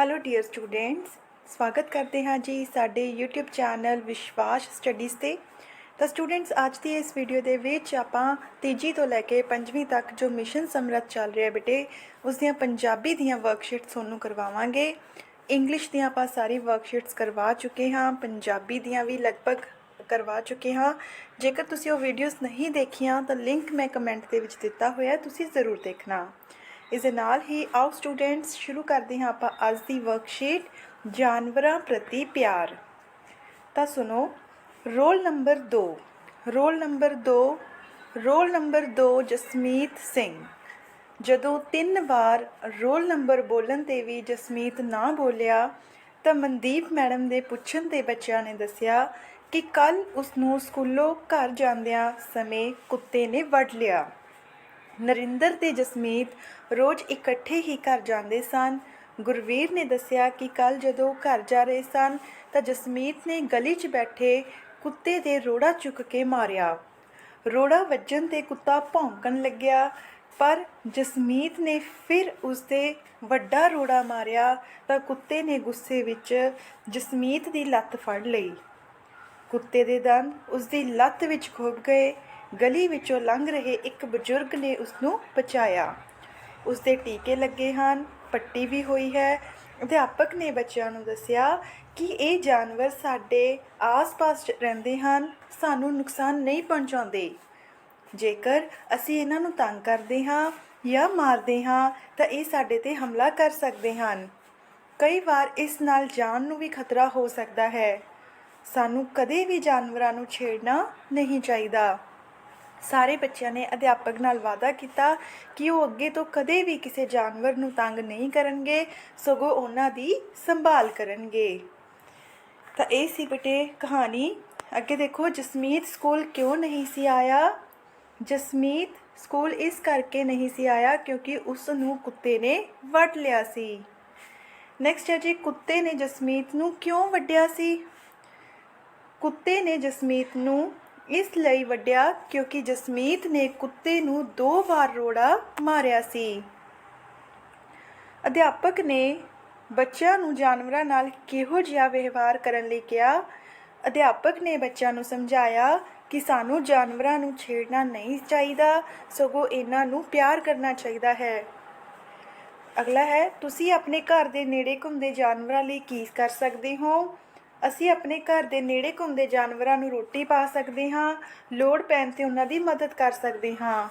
Hello dear students ਸਵਾਗਤ ਕਰਦੇ ਹਾਂ ਜੀ ਸਾਡੇ YouTube ਚੈਨਲ ਵਿਸ਼ਵਾਸ ਸਟੱਡੀਜ਼ ਤੇ। ਤਾਂ ਸਟੂਡੈਂਟਸ ਅੱਜ ਦੀ ਇਸ ਵੀਡੀਓ ਦੇ ਵਿੱਚ ਆਪਾਂ ਤੀਜੀ ਤੋਂ ਲੈ ਕੇ ਪੰਜਵੀਂ ਤੱਕ ਜੋ ਮਿਸ਼ਨ ਸਮਰੱਥ ਚੱਲ ਰਿਹਾ ਬੇਟੇ ਉਸ ਦੀਆਂ ਪੰਜਾਬੀ ਦੀਆਂ ਵਰਕਸ਼ੀਟਸ ਤੁਹਾਨੂੰ ਕਰਵਾਵਾਂਗੇ। ਇੰਗਲਿਸ਼ ਦੀਆਂ ਆਪਾਂ ਸਾਰੀ ਵਰਕਸ਼ੀਟਸ ਕਰਵਾ ਚੁੱਕੇ ਹਾਂ, ਪੰਜਾਬੀ ਦੀਆਂ ਵੀ ਲਗਭਗ ਕਰਵਾ ਚੁੱਕੇ ਹਾਂ। ਜੇਕਰ ਤੁਸੀਂ ਉਹ ਵੀਡੀਓਜ਼ ਨਹੀਂ ਦੇਖੀਆਂ, ਤਾਂ ਲਿੰਕ ਮੈਂ ਕਮੈਂਟ ਦੇ ਵਿੱਚ ਦਿੱਤਾ ਹੋਇਆ ਤੁਸੀਂ ਜ਼ਰੂਰ ਦੇਖਣਾ। ਇਸ ਦੇ ਨਾਲ ਹੀ ਆਓ ਸਟੂਡੈਂਟਸ ਸ਼ੁਰੂ ਕਰਦੇ ਹਾਂ ਆਪਾਂ ਅੱਜ ਦੀ ਵਰਕਸ਼ੀਟ ਜਾਨਵਰਾਂ ਪ੍ਰਤੀ ਪਿਆਰ। ਤਾਂ ਸੁਣੋ roll number 2 roll number 2 roll number 2 Jasmeet Singh. ਜਦੋਂ ਤਿੰਨ ਵਾਰ ਰੋਲ ਨੰਬਰ ਬੋਲਣ ਤੇ ਵੀ ਜਸਮੀਤ ਨਾ ਬੋਲਿਆ, ਤਾਂ ਮਨਦੀਪ ਮੈਡਮ ਦੇ ਪੁੱਛਣ ਤੇ ਬੱਚਿਆਂ ਨੇ ਦੱਸਿਆ ਕਿ ਕੱਲ ਉਸ ਨੂੰ ਸਕੂਲੋਂ ਘਰ ਜਾਂਦਿਆਂ ਸਮੇਂ ਕੁੱਤੇ ਨੇ ਵੱਢ ਲਿਆ। ਨਰਿੰਦਰ ਤੇ ਜਸਮੀਤ ਰੋਜ਼ ਇਕੱਠੇ ਹੀ ਘਰ ਜਾਂਦੇ ਸਨ। ਗੁਰਵੀਰ ਨੇ ਦੱਸਿਆ ਕਿ ਕੱਲ ਜਦੋਂ ਘਰ ਜਾ ਰਹੇ ਸਨ, ਤਾਂ ਜਸਮੀਤ ਨੇ ਗਲੀ 'ਚ ਬੈਠੇ ਕੁੱਤੇ ਦੇ ਰੋੜਾ ਚੁੱਕ ਕੇ ਮਾਰਿਆ। ਰੋੜਾ ਵੱਜਣ ਤੇ ਕੁੱਤਾ ਭੌਂਕਣ ਲੱਗਿਆ, ਪਰ ਜਸਮੀਤ ਨੇ ਫਿਰ ਉਸਦੇ ਵੱਡਾ ਰੋੜਾ ਮਾਰਿਆ ਤਾਂ ਕੁੱਤੇ ਨੇ ਗੁੱਸੇ ਵਿੱਚ ਜਸਮੀਤ ਦੀ ਲੱਤ ਫੜ ਲਈ। ਕੁੱਤੇ ਦੇ ਦੰਦ ਉਸ ਦੀ ਲੱਤ ਵਿੱਚ ਖੁੱਭ ਗਏ। ਗਲੀ ਵਿੱਚੋਂ ਲੰਘ ਰਹੇ ਇੱਕ ਬਜ਼ੁਰਗ ਨੇ ਉਸ ਨੂੰ ਬਚਾਇਆ। ਉਸ ਦੇ ਟੀਕੇ ਲੱਗੇ ਹਨ, ਪੱਟੀ ਵੀ ਹੋਈ ਹੈ। ਅਧਿਆਪਕ ਨੇ ਬੱਚਿਆਂ ਨੂੰ ਦੱਸਿਆ ਕਿ ਇਹ ਜਾਨਵਰ ਸਾਡੇ ਆਸ-ਪਾਸ ਰਹਿੰਦੇ ਹਨ, ਸਾਨੂੰ ਨੁਕਸਾਨ ਨਹੀਂ ਪਹੁੰਚਾਉਂਦੇ। ਜੇਕਰ ਅਸੀਂ ਇਹਨਾਂ ਨੂੰ ਤੰਗ ਕਰਦੇ ਹਾਂ ਜਾਂ ਮਾਰਦੇ ਹਾਂ, ਤਾਂ ਇਹ ਸਾਡੇ ਤੇ ਹਮਲਾ ਕਰ ਸਕਦੇ ਹਨ। ਕਈ ਵਾਰ ਇਸ ਨਾਲ ਜਾਨ ਨੂੰ ਵੀ ਖਤਰਾ ਹੋ ਸਕਦਾ ਹੈ। ਸਾਨੂੰ ਕਦੇ ਵੀ ਜਾਨਵਰਾਂ ਨੂੰ ਛੇੜਨਾ ਨਹੀਂ ਚਾਹੀਦਾ। ਸਾਰੇ ਬੱਚਿਆਂ ਨੇ ਅਧਿਆਪਕ ਨਾਲ ਵਾਅਦਾ ਕੀਤਾ ਕਿ ਉਹ ਅੱਗੇ ਤੋਂ ਕਦੇ ਵੀ ਕਿਸੇ ਜਾਨਵਰ ਨੂੰ ਤੰਗ ਨਹੀਂ ਕਰਨਗੇ, ਸਗੋਂ ਉਹਨਾਂ ਦੀ ਸੰਭਾਲ ਕਰਨਗੇ। ਤਾਂ ਇਹ ਸੀ ਬਟੇ ਕਹਾਣੀ। ਅੱਗੇ ਦੇਖੋ, ਜਸਮੀਤ ਸਕੂਲ ਕਿਉਂ ਨਹੀਂ ਸੀ ਆਇਆ? ਜਸਮੀਤ ਸਕੂਲ ਇਸ ਕਰਕੇ ਨਹੀਂ ਸੀ ਆਇਆ ਕਿਉਂਕਿ ਉਸ ਨੂੰ ਕੁੱਤੇ ਨੇ ਵੱਢ ਲਿਆ ਸੀ। ਨੈਕਸਟ ਹੈ ਜੀ, ਕੁੱਤੇ ਨੇ ਜਸਮੀਤ ਨੂੰ ਕਿਉਂ ਵੱਢਿਆ ਸੀ? ਕੁੱਤੇ ਨੇ ਜਸਮੀਤ ਨੂੰ ਇਸ ਲਈ ਵੱਢਿਆ ਕਿਉਂਕਿ ਜਸਮੀਤ ਨੇ ਕੁੱਤੇ ਨੂੰ ਦੋ ਵਾਰ ਰੋੜਾ ਮਾਰਿਆ ਸੀ। ਅਧਿਆਪਕ ਨੇ ਬੱਚਿਆਂ ਨੂੰ ਜਾਨਵਰਾਂ ਨਾਲ ਕਿਹੋ ਜਿਹਾ ਵਿਵਹਾਰ ਕਰਨ ਲਈ ਕਿਹਾ? ਅਧਿਆਪਕ ਨੇ ਬੱਚਿਆਂ ਨੂੰ ਸਮਝਾਇਆ ਕਿ ਸਾਨੂੰ ਜਾਨਵਰਾਂ ਨੂੰ ਛੇੜਨਾ ਨਹੀਂ ਚਾਹੀਦਾ, ਸਗੋਂ ਇਹਨਾਂ ਨੂੰ ਪਿਆਰ ਕਰਨਾ ਚਾਹੀਦਾ ਹੈ। ਅਗਲਾ ਹੈ, ਤੁਸੀਂ ਆਪਣੇ ਘਰ ਦੇ ਨੇੜੇ ਘੁੰਮਦੇ ਜਾਨਵਰਾਂ ਲਈ ਕੀ ਕਰ ਸਕਦੇ ਹੋ? ਅਸੀਂ ਆਪਣੇ ਘਰ ਦੇ ਨੇੜੇ ਘੁੰਮਦੇ ਜਾਨਵਰਾਂ ਨੂੰ ਰੋਟੀ ਪਾ ਸਕਦੇ ਹਾਂ, ਲੋੜ ਪੈਣ ਤੇ ਉਹਨਾਂ ਦੀ ਮਦਦ ਕਰ ਸਕਦੇ ਹਾਂ।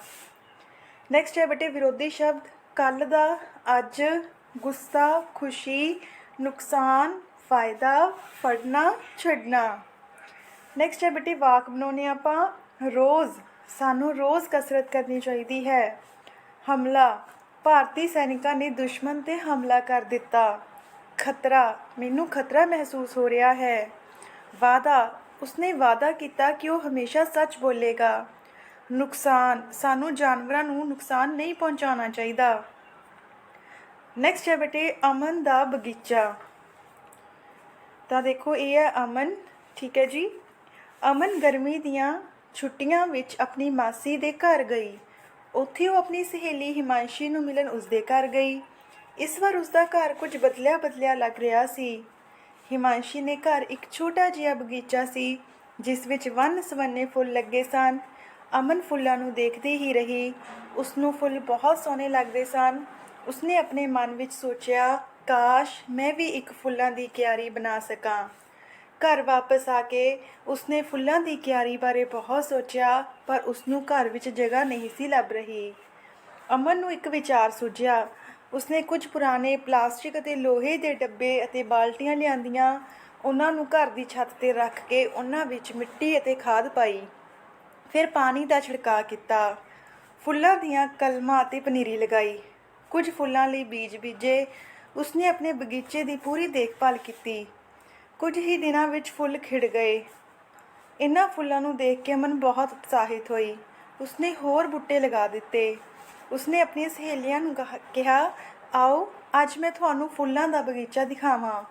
ਨੈਕਸਟ ਹੈ ਬੇਟੇ ਵਿਰੋਧੀ ਸ਼ਬਦ। ਕੱਲ ਦਾ ਅੱਜ ਗੁੱਸਾ, ਖੁਸ਼ੀ, ਨੁਕਸਾਨ, ਫਾਇਦਾ, ਫੜਨਾ, ਛੱਡਣਾ। ਨੈਕਸਟ ਹੈ ਬੇਟੇ ਵਾਕ ਬਣਾਉਣੇ ਆਪਾਂ। ਰੋਜ਼, ਸਾਨੂੰ ਰੋਜ਼ ਕਸਰਤ ਕਰਨੀ ਚਾਹੀਦੀ ਹੈ। ਹਮਲਾ। ਭਾਰਤੀ ਸੈਨਿਕਾਂ ਨੇ ਦੁਸ਼ਮਣ ਤੇ ਹਮਲਾ ਕਰ ਦਿੱਤਾ। ਖਤਰਾ, ਮੈਨੂੰ ਖਤਰਾ ਮਹਿਸੂਸ ਹੋ ਰਿਹਾ ਹੈ। ਵਾਦਾ ਉਸਨੇ ਵਾਦਾ ਕੀਤਾ ਕਿ ਉਹ ਹਮੇਸ਼ਾ ਸੱਚ ਬੋਲੇਗਾ। ਨੁਕਸਾਨ, ਸਾਨੂੰ ਜਾਨਵਰਾਂ ਨੂੰ ਨੁਕਸਾਨ ਨਹੀਂ ਪਹੁੰਚਾਉਣਾ ਚਾਹੀਦਾ। ਨੈਕਸਟ ਹੈ ਬੇਟੇ, ਅਮਨ ਦਾ ਬਗੀਚਾ। ਤਾਂ ਦੇਖੋ, ਇਹ ਹੈ ਅਮਨ, ਠੀਕ ਹੈ ਜੀ? ਅਮਨ ਗਰਮੀ ਦੀਆਂ ਛੁੱਟੀਆਂ ਵਿੱਚ ਆਪਣੀ ਮਾਸੀ ਦੇ ਘਰ ਗਈ। ਉੱਥੇ ਉਹ ਆਪਣੀ ਸਹੇਲੀ ਹਿਮਾਂਸ਼ੀ ਨੂੰ ਮਿਲਣ ਉਸਦੇ ਘਰ ਗਈ। ਇਸ ਵਾਰ ਉਸਦਾ ਘਰ ਕੁਝ ਬਦਲਿਆ ਬਦਲਿਆ ਲੱਗ ਰਿਹਾ ਸੀ। ਹਿਮਾਂਸ਼ੀ ਨੇ ਘਰ ਇੱਕ ਛੋਟਾ ਜਿਹਾ ਬਗੀਚਾ ਸੀ, ਜਿਸ ਵਿੱਚ ਵੰਨ ਸਵੰਨੇ ਫੁੱਲ ਲੱਗੇ ਸਨ। ਅਮਨ ਫੁੱਲਾਂ ਨੂੰ ਦੇਖਦੀ ਹੀ ਰਹੀ। ਉਸ ਨੂੰ ਫੁੱਲ ਬਹੁਤ ਸੋਹਣੇ ਲੱਗਦੇ ਸਨ। ਉਸਨੇ ਆਪਣੇ ਮਨ ਵਿੱਚ ਸੋਚਿਆ, ਕਾਸ਼ ਮੈਂ ਵੀ ਇੱਕ ਫੁੱਲਾਂ ਦੀ ਕਿਆਰੀ ਬਣਾ ਸਕਾਂ। ਘਰ ਵਾਪਸ ਆ ਕੇ ਉਸਨੇ ਫੁੱਲਾਂ ਦੀ ਕਿਆਰੀ ਬਾਰੇ ਬਹੁਤ ਸੋਚਿਆ, ਪਰ ਉਸ ਨੂੰ ਘਰ ਵਿੱਚ ਜਗ੍ਹਾ ਨਹੀਂ ਸੀ ਲੱਭ ਰਹੀ। ਅਮਨ ਨੂੰ ਇੱਕ ਵਿਚਾਰ ਸੁਝਿਆ ਉਸਨੇ ਕੁਝ ਪੁਰਾਣੇ ਪਲਾਸਟਿਕ ਅਤੇ ਲੋਹੇ ਦੇ ਡੱਬੇ ਅਤੇ ਬਾਲਟੀਆਂ ਲਿਆਂਦੀਆਂ। ਉਹਨਾਂ ਨੂੰ ਘਰ ਦੀ ਛੱਤ ਤੇ ਰੱਖ ਕੇ ਉਹਨਾਂ ਵਿੱਚ ਮਿੱਟੀ ਅਤੇ ਖਾਦ ਪਾਈ। ਫਿਰ ਪਾਣੀ ਦਾ ਛਿੜਕਾਅ ਕੀਤਾ। ਫੁੱਲਾਂ ਦੀਆਂ ਕਲਮਾਂ ਅਤੇ ਪਨੀਰੀ ਲਗਾਈ। ਕੁਝ ਫੁੱਲਾਂ ਲਈ ਬੀਜ ਬੀਜੇ। ਉਸਨੇ ਆਪਣੇ ਬਗੀਚੇ ਦੀ ਪੂਰੀ ਦੇਖਭਾਲ ਕੀਤੀ। ਕੁਝ ਹੀ ਦਿਨਾਂ ਵਿੱਚ ਫੁੱਲ ਖਿੜ ਗਏ। ਇਹਨਾਂ ਫੁੱਲਾਂ ਨੂੰ ਦੇਖ ਕੇ ਮਨ ਬਹੁਤ ਉਤਸ਼ਾਹਿਤ ਹੋਈ। ਉਸਨੇ ਹੋਰ ਬੂਟੇ ਲਗਾ ਦਿੱਤੇ। ਉਸਨੇ ਆਪਣੀਆਂ ਸਹੇਲੀਆਂ ਨੂੰ ਕਹਾ- ਕਿਹਾ, ਆਓ, ਅੱਜ ਮੈਂ ਤੁਹਾਨੂੰ ਫੁੱਲਾਂ ਦਾ ਬਗੀਚਾ ਦਿਖਾਵਾਂ।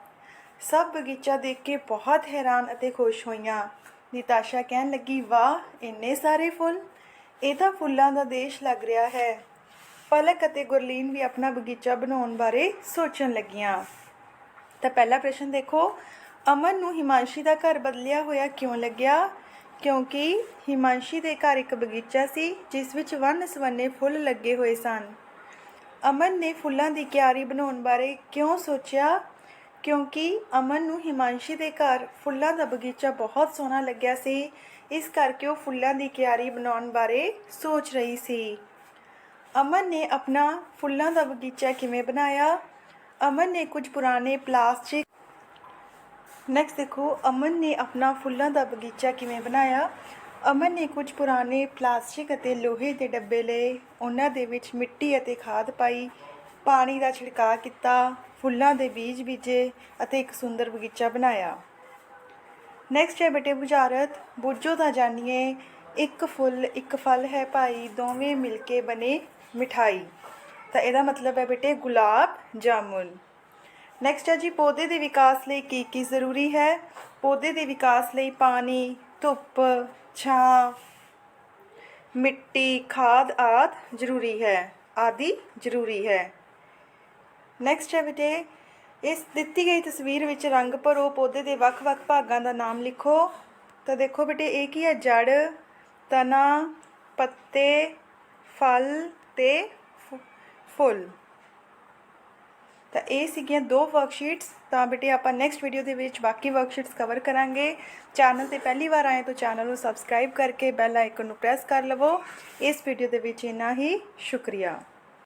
ਸਭ ਬਗੀਚਾ ਦੇਖ ਕੇ ਬਹੁਤ ਹੈਰਾਨ ਅਤੇ ਖੁਸ਼ ਹੋਈਆਂ। ਨਿਤਾਸ਼ਾ ਕਹਿਣ ਲੱਗੀ, ਵਾਹ, ਇੰਨੇ ਸਾਰੇ ਫੁੱਲ! ਇਹ ਤਾਂ ਫੁੱਲਾਂ ਦਾ ਦੇਸ਼ ਲੱਗ ਰਿਹਾ ਹੈ। ਪਲਕ ਅਤੇ ਗੁਰਲੀਨ ਵੀ ਆਪਣਾ ਬਗੀਚਾ ਬਣਾਉਣ ਬਾਰੇ ਸੋਚਣ ਲੱਗੀਆਂ। ਤਾਂ ਪਹਿਲਾ ਪ੍ਰਸ਼ਨ ਦੇਖੋ, ਅਮਨ ਨੂੰ ਹਿਮਾਂਸ਼ੀ ਦਾ ਘਰ ਬਦਲਿਆ ਹੋਇਆ ਕਿਉਂ ਲੱਗਿਆ? ਕਿਉਂਕਿ ਹਿਮਾਂਸ਼ੀ ਦੇ ਘਰ ਇੱਕ ਬਗੀਚਾ ਸੀ, ਜਿਸ ਵਿੱਚ ਵੰਨ ਸਵੰਨੇ ਫੁੱਲ ਲੱਗੇ ਹੋਏ ਸਨ। ਅਮਨ ਨੇ ਫੁੱਲਾਂ ਦੀ ਕਿਆਰੀ ਬਣਾਉਣ ਬਾਰੇ ਕਿਉਂ ਸੋਚਿਆ? ਕਿਉਂਕਿ ਅਮਨ ਨੂੰ ਹਿਮਾਂਸ਼ੀ ਦੇ ਘਰ ਫੁੱਲਾਂ ਦਾ ਬਗੀਚਾ ਬਹੁਤ ਸੋਹਣਾ ਲੱਗਿਆ ਸੀ, ਇਸ ਕਰਕੇ ਉਹ ਫੁੱਲਾਂ ਦੀ ਕਿਆਰੀ ਬਣਾਉਣ ਬਾਰੇ ਸੋਚ ਰਹੀ ਸੀ। ਅਮਨ ਨੇ ਆਪਣਾ ਫੁੱਲਾਂ ਦਾ ਬਗੀਚਾ ਕਿਵੇਂ ਬਣਾਇਆ? ਅਮਨ ਨੇ ਕੁਝ ਪੁਰਾਣੇ ਪਲਾਸਟਿਕ ਨੈਕਸਟ ਦੇਖੋ, ਅਮਨ ਨੇ ਆਪਣਾ ਫੁੱਲਾਂ ਦਾ ਬਗੀਚਾ ਕਿਵੇਂ ਬਣਾਇਆ? ਅਮਨ ਨੇ ਕੁਝ ਪੁਰਾਣੇ ਪਲਾਸਟਿਕ ਅਤੇ ਲੋਹੇ ਦੇ ਡੱਬੇ ਲਏ। ਉਹਨਾਂ ਦੇ ਵਿੱਚ ਮਿੱਟੀ ਅਤੇ ਖਾਦ ਪਾਈ, ਪਾਣੀ ਦਾ ਛਿੜਕਾਅ ਕੀਤਾ, ਫੁੱਲਾਂ ਦੇ ਬੀਜ ਬੀਜੇ ਅਤੇ ਇੱਕ ਸੁੰਦਰ ਬਗੀਚਾ ਬਣਾਇਆ। ਨੈਕਸਟ ਹੈ ਬੇਟੇ ਬੁਝਾਰਤ। ਬੁੱਝੋ ਤਾਂ ਜਾਣੀਏ, ਇੱਕ ਫੁੱਲ, ਇੱਕ ਫਲ ਹੈ ਭਾਈ, ਦੋਵੇਂ ਮਿਲ ਕੇ ਬਣੇ ਮਿਠਾਈ। ਤਾਂ ਇਹਦਾ ਮਤਲਬ ਹੈ ਬੇਟੇ ਗੁਲਾਬ ਜਾਮੁਨ। ਨੈਕਸਟ ਹੈ ਜੀ, ਪੌਦੇ ਦੇ ਵਿਕਾਸ ਲਈ ਕੀ ਕੀ ਜ਼ਰੂਰੀ ਹੈ? ਪੌਦੇ ਦੇ ਵਿਕਾਸ ਲਈ ਪਾਣੀ, ਧੁੱਪ, ਛਾਂ, ਮਿੱਟੀ, ਖਾਦ ਆਦਿ ਜ਼ਰੂਰੀ ਹੈ, ਆਦਿ ਜ਼ਰੂਰੀ ਹੈ। ਨੈਕਸਟ ਹੈ ਬੇਟੇ, ਇਸ ਦਿੱਤੀ ਗਈ ਤਸਵੀਰ ਵਿੱਚ ਰੰਗ ਭਰੋ, ਪੌਦੇ ਦੇ ਵੱਖ-ਵੱਖ ਭਾਗਾਂ ਦਾ ਨਾਮ ਲਿਖੋ। ਤਾਂ ਦੇਖੋ ਬੇਟੇ, ਇਹ ਕੀ ਹੈ? ਜੜ, ਤਨਾ, ਪੱਤੇ, ਫਲ ਤੇ ਫੁ- ਫੁੱਲ। ਤਾਂ ਇਹ ਸੀਗੀਆਂ ਦੋ ਵਰਕਸ਼ੀਟਸ ਤਾਂ ਬੇਟੇ ਆਪਾਂ ਨੈਕਸਟ ਵੀਡੀਓ ਦੇ ਵਿੱਚ ਬਾਕੀ ਵਰਕਸ਼ੀਟਸ ਕਵਰ ਕਰਾਂਗੇ। ਚੈਨਲ ਤੇ ਪਹਿਲੀ ਵਾਰ ਆਏ ਤਾਂ ਚੈਨਲ ਨੂੰ ਸਬਸਕ੍ਰਾਈਬ ਕਰਕੇ ਬੈਲ ਆਈਕਨ ਨੂੰ ਪ੍ਰੈਸ ਕਰ ਲਵੋ। ਇਸ ਵੀਡੀਓ ਦੇ ਵਿੱਚ ਇੰਨਾ ਹੀ। ਸ਼ੁਕਰੀਆ।